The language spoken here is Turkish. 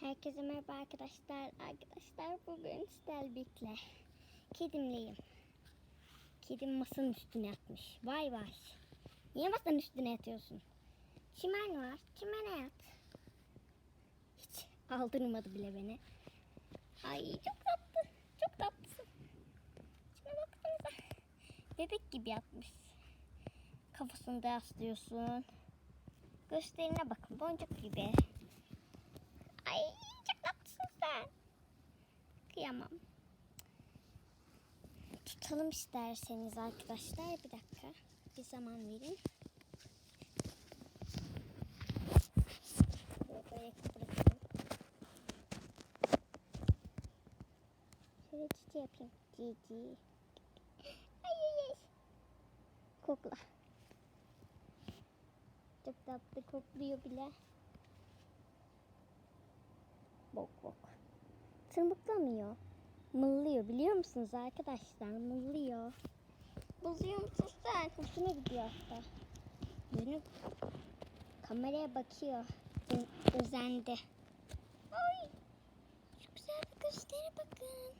Herkese merhaba arkadaşlar. Arkadaşlar bugün Stelbik'le kedimleyim. Kedim masanın üstüne yatmış. Vay vay. Niye masanın üstüne yatıyorsun? Çimen var. Çimene yat. Hiç aldırmadı bile beni. Ay çok tatlı. Çok tatlısın. Şuna baksanıza. Bebek gibi yatmış. Kafasını da yaslıyorsun. Gösterine bakın. Boncuk gibi. Ay çok tatlısın sen. Kıyamam. Tutalım isterseniz arkadaşlar. Bir dakika. Bir zaman verin. Böyle bırakalım. Şöyle cici yapayım. Cici. Ay ay ay. Kokla. Çok tatlı kokluyor bile. Bok bok. Tırmıklamıyor. Mıllıyor biliyor musunuz arkadaşlar? Mıllıyor. Bozuyor musun sen? Hoşuna gidiyor hatta. Dönüp kameraya bakıyor. Ö- özendi. Ay. Şu güzel bir göstere bakın.